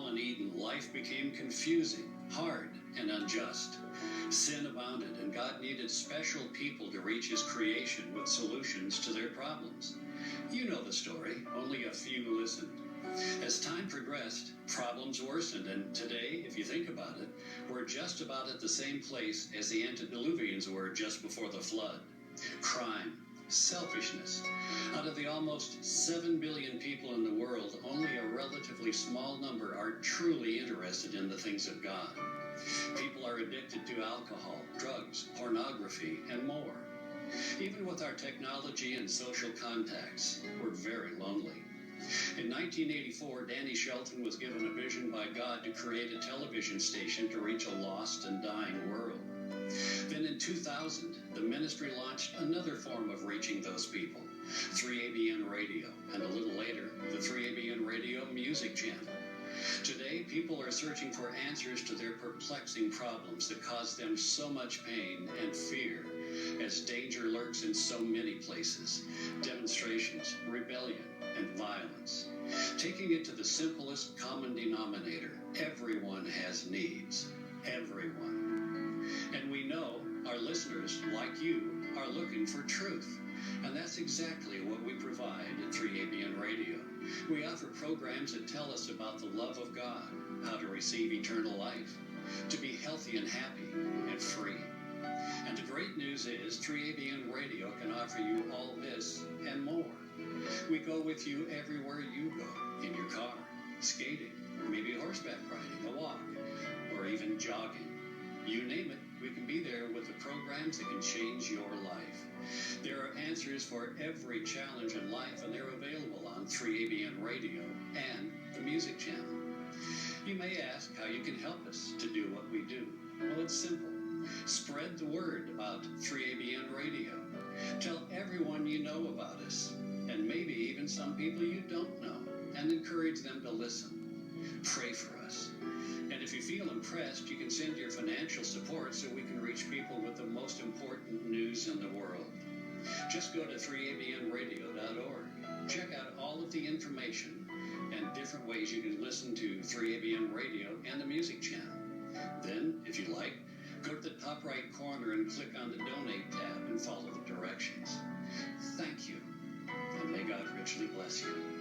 fallen Eden, life became confusing, hard, and unjust. Sin abounded, and God needed special people to reach his creation with solutions to their problems. You know the story, only a few listened. As time progressed, problems worsened, and today, if you think about it, we're just about at the same place as the antediluvians were just before the flood. Crime, selfishness. Of the almost 7 billion people in the world, only a relatively small number are truly interested in the things of God. People are addicted to alcohol, drugs, pornography, and more. Even with our technology and social contacts, we're very lonely. In 1984, Danny Shelton was given a vision by God to create a television station to reach a lost and dying world. Then in 2000, the ministry launched another form of reaching those people 3ABN Radio, and a little later, the 3ABN Radio Music Channel. Today, people are searching for answers to their perplexing problems that cause them so much pain and fear as danger lurks in so many places demonstrations, rebellion, and violence. Taking it to the simplest common denominator, everyone has needs. Everyone. Listeners, like you, are looking for truth. And that's exactly what we provide at 3ABN Radio. We offer programs that tell us about the love of God, how to receive eternal life, to be healthy and happy and free. And the great news is 3ABN Radio can offer you all this and more. We go with you everywhere you go in your car, skating, maybe horseback riding, a walk, or even jogging. You name it, we can be there with the programs that can change your life. There are answers for every challenge in life, and they're available on 3ABN Radio and the Music Channel. You may ask how you can help us to do what we do. Well, it's simple. Spread the word about 3ABN Radio. Tell everyone you know about us, and maybe even some people you don't know, and encourage them to listen. Pray for us. Feel impressed, you can send your financial support so we can reach people with the most important news in the world. Just go to 3abnradio.org. Check out all of the information and different ways you can listen to 3ABN Radio and the Music Channel. Then, if you like, go to the top right corner and click on the Donate tab and follow the directions. Thank you, and may God richly bless you.